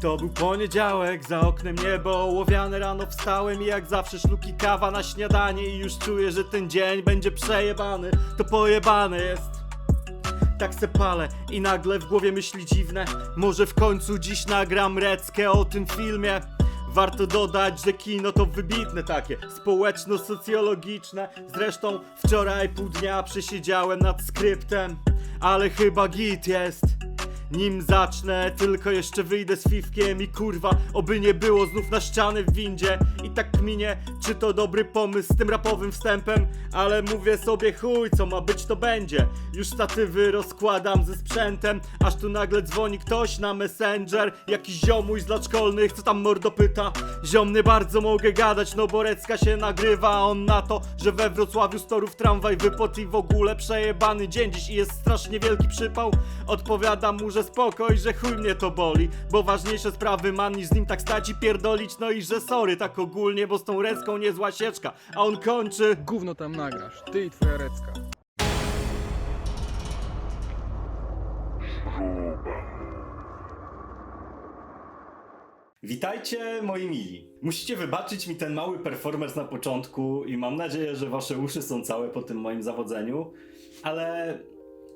To był poniedziałek, za oknem niebo ołowiane rano wstałem i jak zawsze szluki kawa na śniadanie i już czuję, że ten dzień będzie przejebany, to pojebane jest. Tak se palę i nagle w głowie myśli dziwne. Może w końcu dziś nagram reckę o tym filmie. Warto dodać, że kino to wybitne takie Społeczno-socjologiczne. Zresztą wczoraj pół dnia przesiedziałem nad skryptem Ale chyba git jest nim zacznę, tylko jeszcze wyjdę z fifkiem i kurwa, oby nie było znów na ściany w windzie. I tak kminie, czy to dobry pomysł z tym rapowym wstępem? Ale mówię sobie chuj, co ma być to będzie. Już statywy rozkładam ze sprzętem Aż tu nagle dzwoni ktoś na messenger. Jakiś ziomuś z lat szkolnych, co tam mordo pyta. Bardzo mogę gadać, no Borecka się nagrywa. On na to, że we Wrocławiu z torów tramwaj wypot i w ogóle przejebany dzień. Dziś I jest strasznie wielki przypał. Odpowiadam mu, że spokoj, że chuj mnie to boli Bo ważniejsze sprawy mam niż z nim tak stać i pierdolić No i że sorry tak ogólnie, bo z tą reską niezła sieczka A on kończy Gówno tam nagrasz, ty i twoja recka. Witajcie moi mili. Musicie wybaczyć mi ten mały performance na początku i mam nadzieję, że wasze uszy są całe po tym moim zawodzeniu, ale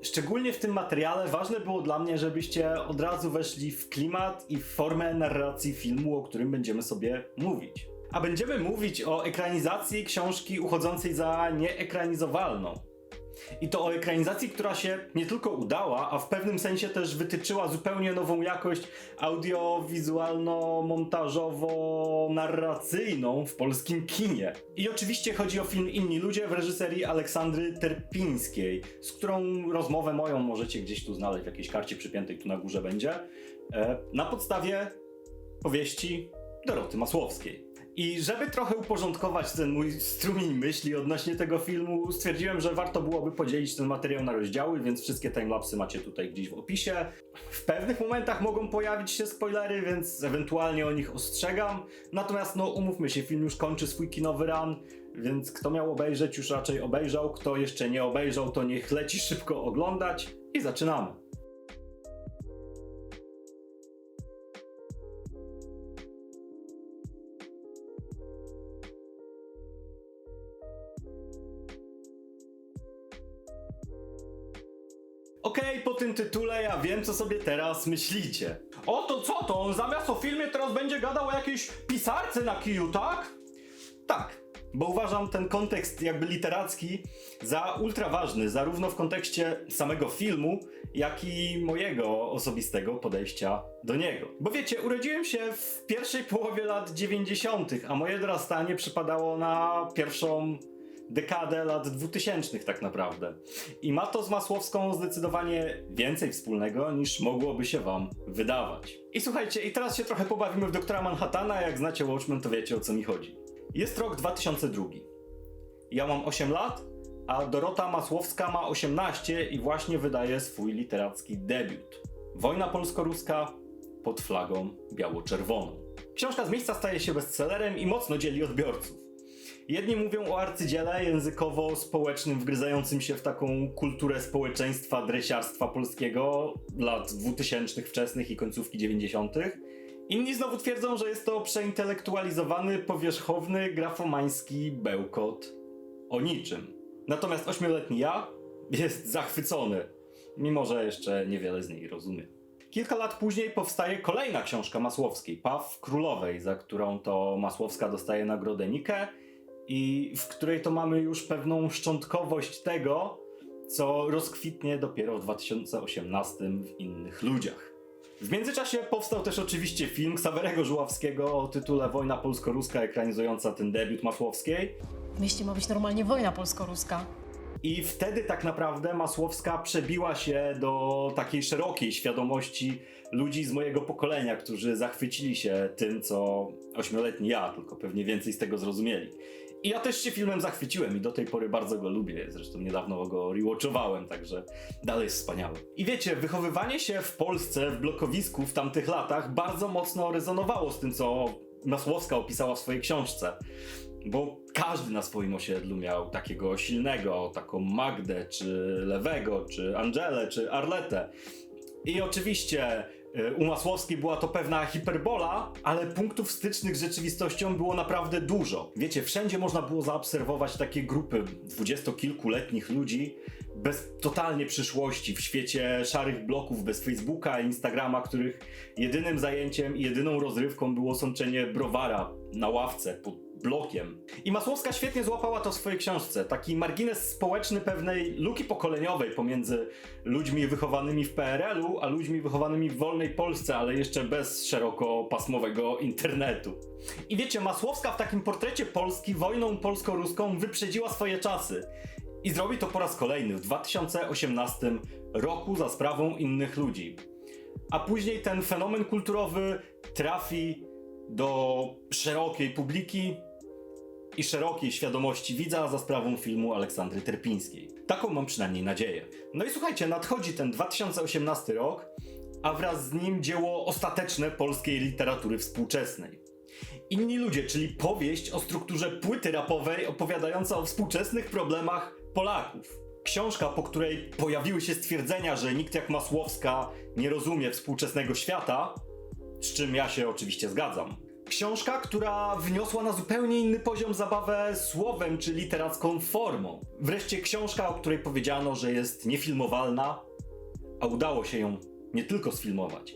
szczególnie w tym materiale ważne było dla mnie, żebyście od razu weszli w klimat i formę narracji filmu, o którym będziemy sobie mówić. A będziemy mówić o ekranizacji książki uchodzącej za nieekranizowalną. I to o ekranizacji, która się nie tylko udała, a w pewnym sensie też wytyczyła zupełnie nową jakość audiowizjalno-montażowo-narracyjną w polskim kinie. I oczywiście chodzi o film Inni Ludzie w reżyserii Aleksandry Terpińskiej, z którą rozmowę moją możecie gdzieś tu znaleźć w jakiejś karcie przypiętej, tu na górze będzie, e, na podstawie powieści Doroty Masłowskiej. I żeby trochę uporządkować ten mój strumień myśli odnośnie tego filmu, stwierdziłem, że warto byłoby podzielić ten materiał na rozdziały, więc wszystkie timelapsy macie tutaj gdzieś w opisie. W pewnych momentach mogą pojawić się spoilery, więc ewentualnie o nich ostrzegam. Natomiast no umówmy się, film już kończy swój kinowy run, więc kto miał obejrzeć już raczej obejrzał, kto jeszcze nie obejrzał to niech leci szybko oglądać i zaczynamy. Tym tytule ja wiem, co sobie teraz myślicie. O to co to? On zamiast o filmie teraz będzie gadał o jakiejś pisarce na kiju, tak? Tak, bo uważam ten kontekst jakby literacki za ultra ważny, zarówno w kontekście samego filmu, jak i mojego osobistego podejścia do niego. Bo wiecie, urodziłem się w pierwszej połowie lat 90., a moje dorastanie przypadało na pierwszą dekadę lat 2000 tak naprawdę. I ma to z Masłowską zdecydowanie więcej wspólnego niż mogłoby się wam wydawać. I słuchajcie, i teraz się trochę pobawimy w doktora Manhattana, jak znacie Watchmen to wiecie o co mi chodzi. Jest rok 2002. Ja mam 8 lat, a Dorota Masłowska ma 18 i właśnie wydaje swój literacki debiut. Wojna polsko-ruska pod flagą biało-czerwoną. Książka z miejsca staje się bestsellerem i mocno dzieli odbiorców. Jedni mówią o arcydziele językowo-społecznym wgryzającym się w taką kulturę społeczeństwa dresiarstwa polskiego lat 2000 wczesnych i końcówki 90. Inni znowu twierdzą, że jest to przeintelektualizowany, powierzchowny, grafomański bełkot o niczym. Natomiast ośmioletni ja jest zachwycony, mimo że jeszcze niewiele z niej rozumie. Kilka lat później powstaje kolejna książka Masłowskiej, Paw Królowej, za którą to Masłowska dostaje nagrodę Nike i w której to mamy już pewną szczątkowość tego, co rozkwitnie dopiero w 2018 w innych ludziach. W międzyczasie powstał też oczywiście film Ksawerego Żuławskiego o tytule Wojna polsko-ruska ekranizująca ten debiut Masłowskiej. W mieście ma być normalnie wojna polsko-ruska. I wtedy tak naprawdę Masłowska przebiła się do takiej szerokiej świadomości ludzi z mojego pokolenia, którzy zachwycili się tym, co ośmioletni ja, tylko pewnie więcej z tego zrozumieli. I ja też się filmem zachwyciłem i do tej pory bardzo go lubię. Zresztą niedawno go rewatchowałem, także dalej jest wspaniały. I wiecie, wychowywanie się w Polsce, w blokowisku w tamtych latach bardzo mocno rezonowało z tym, co Masłowska opisała w swojej książce. Bo każdy na swoim osiedlu miał takiego silnego, taką Magdę, czy Lewego, czy Angelę, czy Arletę. I oczywiście u Masłowskiej była to pewna hiperbola, ale punktów stycznych z rzeczywistością było naprawdę dużo. Wiecie, wszędzie można było zaobserwować takie grupy dwudziestokilkuletnich ludzi bez totalnie przyszłości, w świecie szarych bloków, bez Facebooka, Instagrama, których jedynym zajęciem i jedyną rozrywką było sączenie browara na ławce pod blokiem. I Masłowska świetnie złapała to w swojej książce. Taki margines społeczny pewnej luki pokoleniowej pomiędzy ludźmi wychowanymi w PRL-u, a ludźmi wychowanymi w wolnej Polsce, ale jeszcze bez szerokopasmowego internetu. I wiecie, Masłowska w takim portrecie Polski wojną polsko-ruską wyprzedziła swoje czasy. I zrobi to po raz kolejny w 2018 roku za sprawą innych ludzi. A później ten fenomen kulturowy trafi do szerokiej publiki i szerokiej świadomości widza za sprawą filmu Aleksandry Terpińskiej. Taką mam przynajmniej nadzieję. No i słuchajcie, nadchodzi ten 2018 rok, a wraz z nim dzieło ostateczne polskiej literatury współczesnej. Inni ludzie, czyli powieść o strukturze płyty rapowej opowiadająca o współczesnych problemach Polaków. Książka, po której pojawiły się stwierdzenia, że nikt jak Masłowska nie rozumie współczesnego świata, z czym ja się oczywiście zgadzam. Książka, która wniosła na zupełnie inny poziom zabawę słowem czy literacką formą. Wreszcie książka, o której powiedziano, że jest niefilmowalna, a udało się ją nie tylko sfilmować,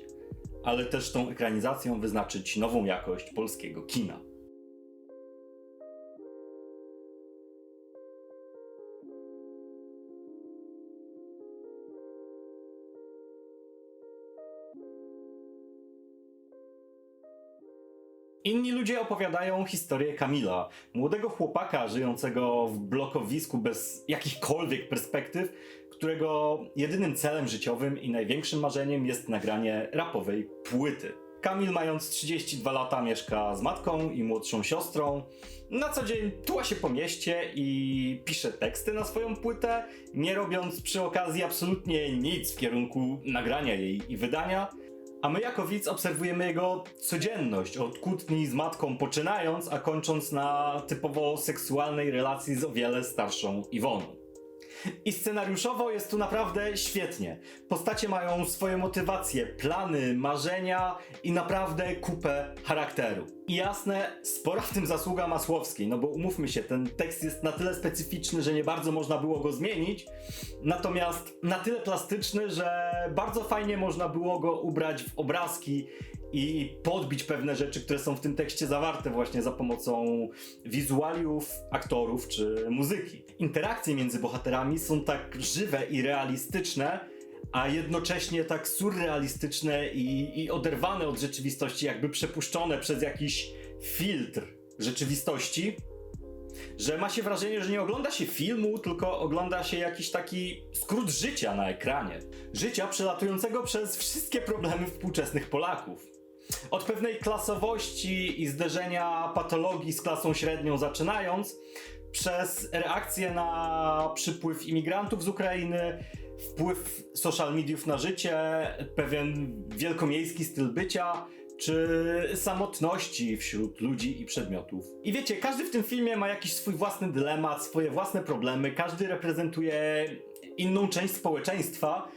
ale też tą ekranizacją wyznaczyć nową jakość polskiego kina. Inni ludzie opowiadają historię Kamila, młodego chłopaka żyjącego w blokowisku bez jakichkolwiek perspektyw, którego jedynym celem życiowym i największym marzeniem jest nagranie rapowej płyty. Kamil, mając 32 lata, mieszka z matką i młodszą siostrą. Na co dzień tuła się po mieście i pisze teksty na swoją płytę, nie robiąc przy okazji absolutnie nic w kierunku nagrania jej i wydania. A my jako widz obserwujemy jego codzienność, od kłótni z matką poczynając, a kończąc na typowo seksualnej relacji z o wiele starszą Iwoną. I scenariuszowo jest tu naprawdę świetnie. Postacie mają swoje motywacje, plany, marzenia i naprawdę kupę charakteru. I jasne, spora w tym zasługa Masłowskiej, no bo umówmy się, ten tekst jest na tyle specyficzny, że nie bardzo można było go zmienić, natomiast na tyle plastyczny, że bardzo fajnie można było go ubrać w obrazki i podbić pewne rzeczy, które są w tym tekście zawarte właśnie za pomocą wizualiów, aktorów czy muzyki. Interakcje między bohaterami są tak żywe i realistyczne, a jednocześnie tak surrealistyczne i, i oderwane od rzeczywistości, jakby przepuszczone przez jakiś filtr rzeczywistości, że ma się wrażenie, że nie ogląda się filmu, tylko ogląda się jakiś taki skrót życia na ekranie. Życia przelatującego przez wszystkie problemy współczesnych Polaków. Od pewnej klasowości i zderzenia patologii z klasą średnią zaczynając, przez reakcję na przypływ imigrantów z Ukrainy, wpływ social mediów na życie, pewien wielkomiejski styl bycia, czy samotności wśród ludzi i przedmiotów. I wiecie, każdy w tym filmie ma jakiś swój własny dylemat, swoje własne problemy, każdy reprezentuje inną część społeczeństwa,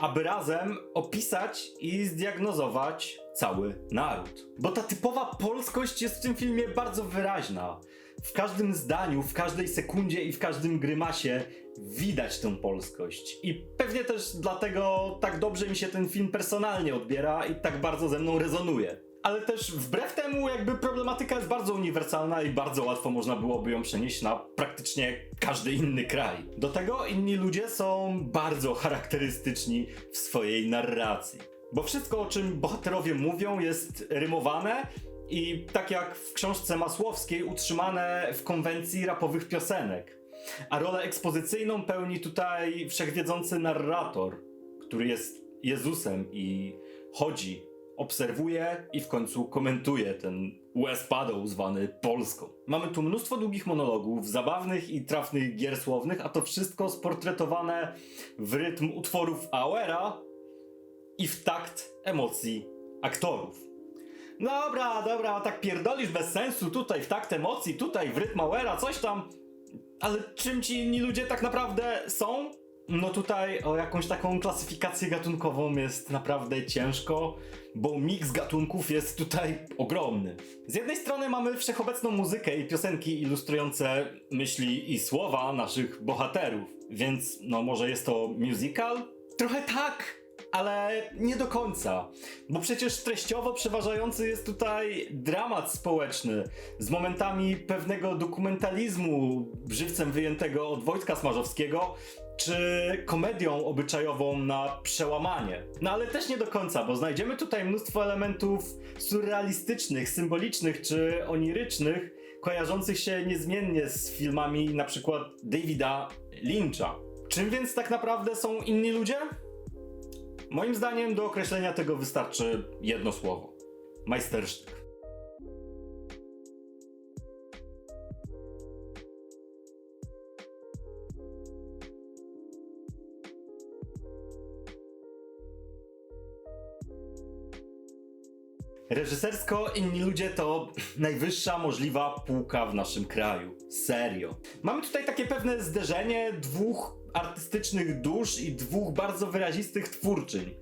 aby razem opisać i zdiagnozować cały naród. Bo ta typowa polskość jest w tym filmie bardzo wyraźna. W każdym zdaniu, w każdej sekundzie i w każdym grymasie widać tę polskość. I pewnie też dlatego tak dobrze mi się ten film personalnie odbiera i tak bardzo ze mną rezonuje. Ale też wbrew temu, jakby problematyka jest bardzo uniwersalna i bardzo łatwo można byłoby ją przenieść na praktycznie każdy inny kraj. Do tego inni ludzie są bardzo charakterystyczni w swojej narracji. Bo wszystko, o czym bohaterowie mówią, jest rymowane i tak jak w książce Masłowskiej, utrzymane w konwencji rapowych piosenek. A rolę ekspozycyjną pełni tutaj wszechwiedzący narrator, który jest Jezusem i chodzi, obserwuje i w końcu komentuje ten US Paddle zwany Polską. Mamy tu mnóstwo długich monologów, zabawnych i trafnych gier słownych, a to wszystko sportretowane w rytm utworów Auera i w takt emocji aktorów. Dobra, dobra, tak pierdolisz bez sensu, tutaj w takt emocji, tutaj w rytm Auera, coś tam. Ale czym ci inni ludzie tak naprawdę są? No tutaj o jakąś taką klasyfikację gatunkową jest naprawdę ciężko, bo miks gatunków jest tutaj ogromny. Z jednej strony mamy wszechobecną muzykę i piosenki ilustrujące myśli i słowa naszych bohaterów, więc no może jest to musical? Trochę tak, ale nie do końca, bo przecież treściowo przeważający jest tutaj dramat społeczny z momentami pewnego dokumentalizmu żywcem wyjętego od Wojtka Smarzowskiego, czy komedią obyczajową na przełamanie. No ale też nie do końca, bo znajdziemy tutaj mnóstwo elementów surrealistycznych, symbolicznych czy onirycznych, kojarzących się niezmiennie z filmami przykład Davida Lyncha. Czym więc tak naprawdę są inni ludzie? Moim zdaniem do określenia tego wystarczy jedno słowo. Majstersztyk. Reżysersko inni ludzie to najwyższa możliwa półka w naszym kraju. Serio. Mamy tutaj takie pewne zderzenie dwóch artystycznych dusz i dwóch bardzo wyrazistych twórczyń.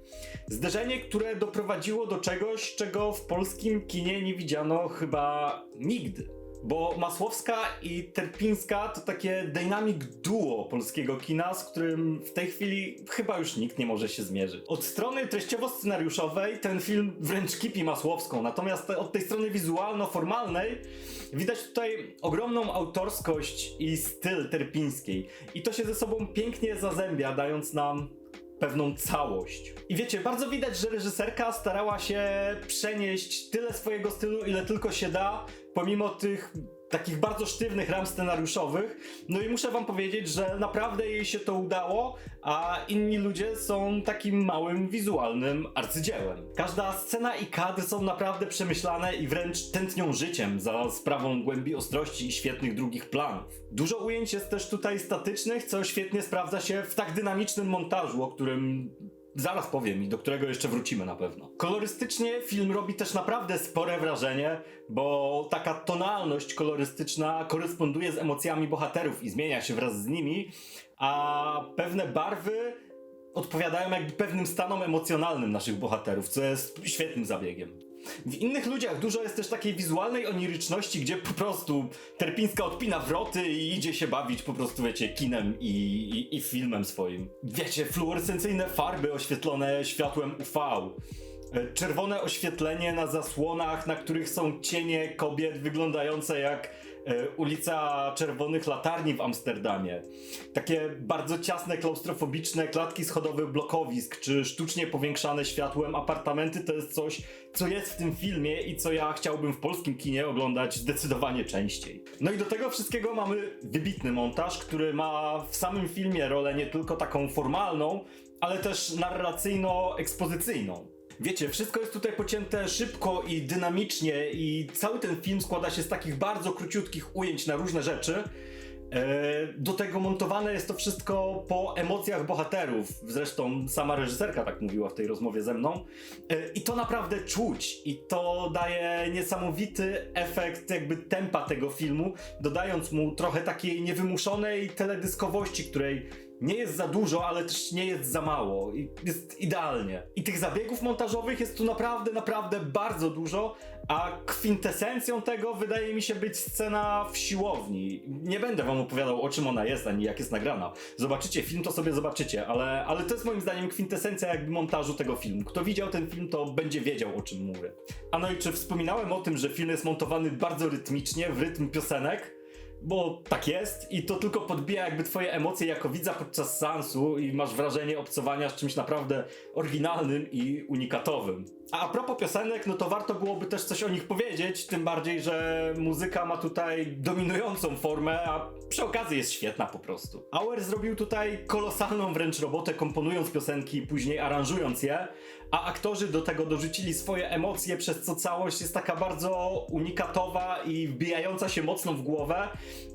Zderzenie, które doprowadziło do czegoś, czego w polskim kinie nie widziano chyba nigdy. Bo Masłowska i Terpińska to takie dynamic duo polskiego kina, z którym w tej chwili chyba już nikt nie może się zmierzyć. Od strony treściowo-scenariuszowej ten film wręcz kipi Masłowską, natomiast od tej strony wizualno-formalnej widać tutaj ogromną autorskość i styl Terpińskiej. I to się ze sobą pięknie zazębia, dając nam pewną całość. I wiecie, bardzo widać, że reżyserka starała się przenieść tyle swojego stylu, ile tylko się da, pomimo tych takich bardzo sztywnych ram scenariuszowych. No i muszę wam powiedzieć, że naprawdę jej się to udało, a inni ludzie są takim małym wizualnym arcydziełem. Każda scena i kadr są naprawdę przemyślane i wręcz tętnią życiem za sprawą głębi ostrości i świetnych drugich planów. Dużo ujęć jest też tutaj statycznych, co świetnie sprawdza się w tak dynamicznym montażu, o którym Zaraz powiem i do którego jeszcze wrócimy na pewno. Kolorystycznie film robi też naprawdę spore wrażenie, bo taka tonalność kolorystyczna koresponduje z emocjami bohaterów i zmienia się wraz z nimi, a pewne barwy odpowiadają jakby pewnym stanom emocjonalnym naszych bohaterów, co jest świetnym zabiegiem. W innych ludziach dużo jest też takiej wizualnej oniryczności, gdzie po prostu Terpińska odpina wroty i idzie się bawić po prostu, wiecie, kinem i, i, i filmem swoim. Wiecie, fluorescencyjne farby oświetlone światłem UV. e, Czerwone oświetlenie na zasłonach, na których są cienie kobiet wyglądające jak ulica Czerwonych Latarni w Amsterdamie. Takie bardzo ciasne, klaustrofobiczne klatki schodowe blokowisk, czy sztucznie powiększane światłem apartamenty to jest coś, co jest w tym filmie i co ja chciałbym w polskim kinie oglądać zdecydowanie częściej. No i do tego wszystkiego mamy wybitny montaż, który ma w samym filmie rolę nie tylko taką formalną, ale też narracyjno-ekspozycyjną. Wiecie, wszystko jest tutaj pocięte szybko i dynamicznie i cały ten film składa się z takich bardzo króciutkich ujęć na różne rzeczy. E, Do tego montowane jest to wszystko po emocjach bohaterów. Zresztą sama reżyserka tak mówiła w tej rozmowie ze mną. E, I to naprawdę czuć. I to daje niesamowity efekt jakby tempa tego filmu, dodając mu trochę takiej niewymuszonej teledyskowości, której nie jest za dużo, ale też nie jest za mało. I jest idealnie. I tych zabiegów montażowych jest tu naprawdę, naprawdę bardzo dużo, a kwintesencją tego wydaje mi się być scena w siłowni. Nie będę wam opowiadał o czym ona jest, ani jak jest nagrana. Zobaczycie film, to sobie zobaczycie, ale, ale to jest moim zdaniem kwintesencja jakby montażu tego filmu. Kto widział ten film, to będzie wiedział o czym mówię. A no i czy wspominałem o tym, że film jest montowany bardzo rytmicznie, w rytm piosenek? Bo tak jest i to tylko podbija jakby twoje emocje jako widza podczas seansu i masz wrażenie obcowania z czymś naprawdę oryginalnym i unikatowym. A a propos piosenek, no to warto byłoby też coś o nich powiedzieć, tym bardziej, że muzyka ma tutaj dominującą formę, a przy okazji jest świetna po prostu. Auer zrobił tutaj kolosalną wręcz robotę komponując piosenki i później aranżując je, a aktorzy do tego dorzucili swoje emocje, przez co całość jest taka bardzo unikatowa i wbijająca się mocno w głowę,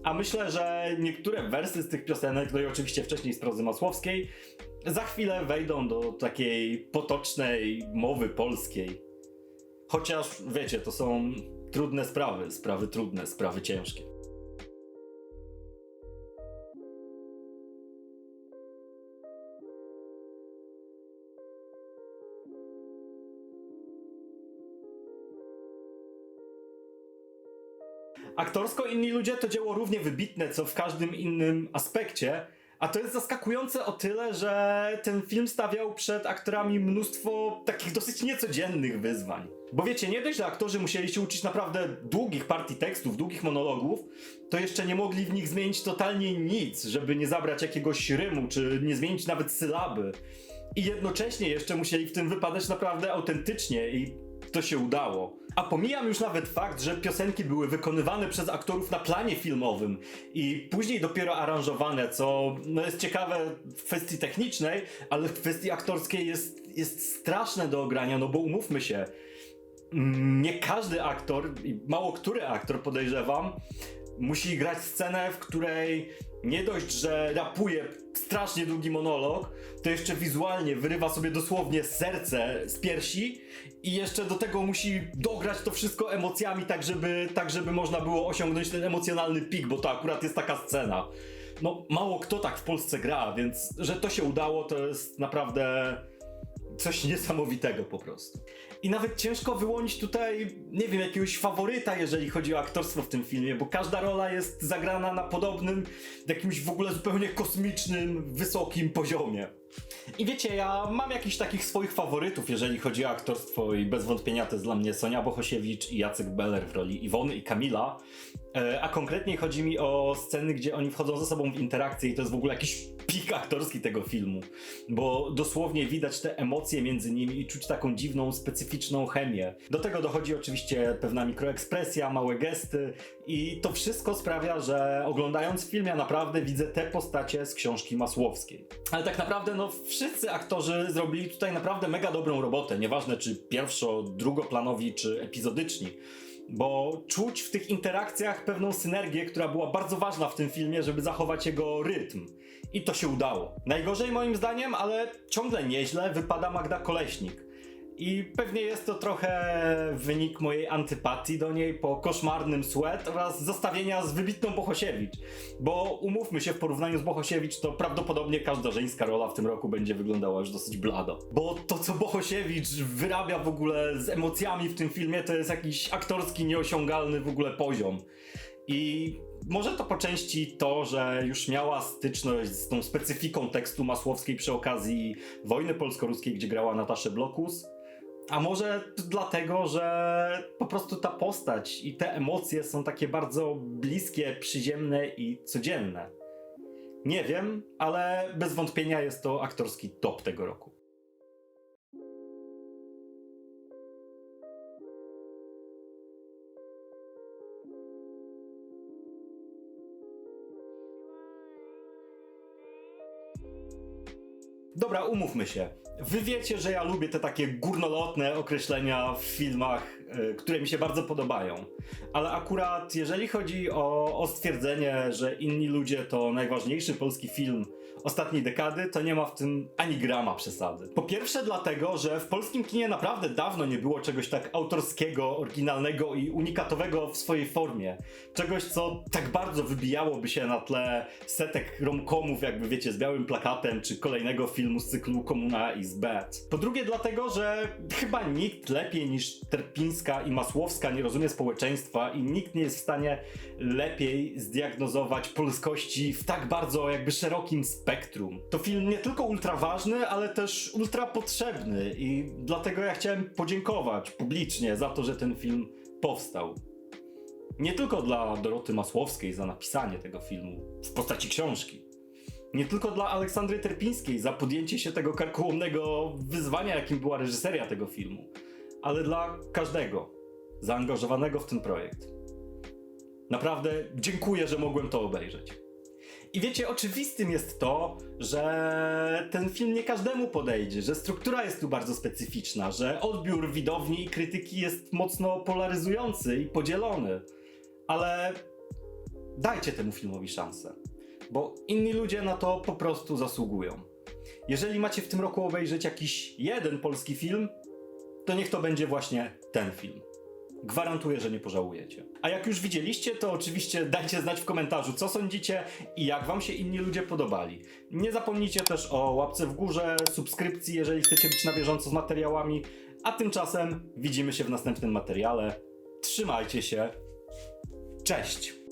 a myślę, że niektóre wersy z tych piosenek, no i oczywiście wcześniej z prozy Masłowskiej, za chwilę wejdą do takiej potocznej mowy polskiej. Chociaż wiecie, to są trudne sprawy, sprawy trudne, sprawy ciężkie. Aktorsko inni ludzie to dzieło równie wybitne, co w każdym innym aspekcie. A to jest zaskakujące o tyle, że ten film stawiał przed aktorami mnóstwo takich dosyć niecodziennych wyzwań. Bo wiecie, nie dość, że aktorzy musieli się uczyć naprawdę długich partii tekstów, długich monologów, to jeszcze nie mogli w nich zmienić totalnie nic, żeby nie zabrać jakiegoś rymu, czy nie zmienić nawet sylaby. I jednocześnie jeszcze musieli w tym wypadać naprawdę autentycznie i to się udało. A pomijam już nawet fakt, że piosenki były wykonywane przez aktorów na planie filmowym i później dopiero aranżowane, co no jest ciekawe w kwestii technicznej, ale w kwestii aktorskiej jest, jest straszne do ogrania, no bo umówmy się, mm, nie każdy aktor, mało który aktor podejrzewam, musi grać scenę, w której nie dość, że rapuje strasznie długi monolog, to jeszcze wizualnie wyrywa sobie dosłownie serce z piersi i jeszcze do tego musi dograć to wszystko emocjami, tak żeby, tak żeby można było osiągnąć ten emocjonalny pik, bo to akurat jest taka scena. No, mało kto tak w Polsce gra, więc że to się udało, to jest naprawdę coś niesamowitego po prostu. I nawet ciężko wyłonić tutaj, nie wiem, jakiegoś faworyta, jeżeli chodzi o aktorstwo w tym filmie, bo każda rola jest zagrana na podobnym, jakimś w ogóle zupełnie kosmicznym, wysokim poziomie. I wiecie, ja mam jakichś takich swoich faworytów, jeżeli chodzi o aktorstwo i bez wątpienia to jest dla mnie Sonia Bohosiewicz i Jacek Beller w roli Iwony i Kamila. E, A konkretnie chodzi mi o sceny, gdzie oni wchodzą ze sobą w interakcję i to jest w ogóle jakiś pik aktorski tego filmu, bo dosłownie widać te emocje między nimi i czuć taką dziwną, specyficzną chemię. Do tego dochodzi oczywiście pewna mikroekspresja, małe gesty i to wszystko sprawia, że oglądając film ja naprawdę widzę te postacie z książki Masłowskiej. Ale tak naprawdę no wszyscy aktorzy zrobili tutaj naprawdę mega dobrą robotę, nieważne czy pierwszo, drugoplanowi czy epizodyczni bo czuć w tych interakcjach pewną synergię, która była bardzo ważna w tym filmie, żeby zachować jego rytm. I to się udało. Najgorzej moim zdaniem, ale ciągle nieźle wypada Magda Koleśnik. I pewnie jest to trochę wynik mojej antypatii do niej po koszmarnym sweat oraz zestawienia z wybitną Bohosiewicz. Bo umówmy się, w porównaniu z Bohosiewicz to prawdopodobnie każda żeńska rola w tym roku będzie wyglądała już dosyć blado. Bo to, co Bohosiewicz wyrabia w ogóle z emocjami w tym filmie, to jest jakiś aktorski, nieosiągalny w ogóle poziom. I może to po części to, że już miała styczność z tą specyfiką tekstu Masłowskiej przy okazji wojny polsko-ruskiej, gdzie grała Nataszę Blokus. A może dlatego, że po prostu ta postać i te emocje są takie bardzo bliskie, przyziemne i codzienne. Nie wiem, ale bez wątpienia jest to aktorski top tego roku. Dobra, umówmy się. Wy wiecie, że ja lubię te takie górnolotne określenia w filmach, y, które mi się bardzo podobają. Ale akurat jeżeli chodzi o, o stwierdzenie, że inni ludzie to najważniejszy polski film ostatniej dekady, to nie ma w tym ani grama przesady. Po pierwsze dlatego, że w polskim kinie naprawdę dawno nie było czegoś tak autorskiego, oryginalnego i unikatowego w swojej formie. Czegoś, co tak bardzo wybijałoby się na tle setek romkomów, jakby wiecie, z białym plakatem, czy kolejnego filmu z cyklu Komuna is Bad. Po drugie dlatego, że chyba nikt lepiej niż Terpińska i Masłowska nie rozumie społeczeństwa i nikt nie jest w stanie lepiej zdiagnozować polskości w tak bardzo jakby szerokim spektrum. To film nie tylko ultra ważny, ale też ultra potrzebny i dlatego ja chciałem podziękować publicznie za to, że ten film powstał. Nie tylko dla Doroty Masłowskiej za napisanie tego filmu w postaci książki. Nie tylko dla Aleksandry Terpińskiej za podjęcie się tego karkołomnego wyzwania, jakim była reżyseria tego filmu, ale dla każdego zaangażowanego w ten projekt. Naprawdę dziękuję, że mogłem to obejrzeć. I wiecie, oczywistym jest to, że ten film nie każdemu podejdzie, że struktura jest tu bardzo specyficzna, że odbiór widowni i krytyki jest mocno polaryzujący i podzielony. Ale dajcie temu filmowi szansę, bo inni ludzie na to po prostu zasługują. Jeżeli macie w tym roku obejrzeć jakiś jeden polski film, to niech to będzie właśnie ten film. Gwarantuję, że nie pożałujecie. A jak już widzieliście, to oczywiście dajcie znać w komentarzu, co sądzicie i jak wam się inni ludzie podobali. Nie zapomnijcie też o łapce w górze, subskrypcji, jeżeli chcecie być na bieżąco z materiałami. A tymczasem widzimy się w następnym materiale. Trzymajcie się. Cześć!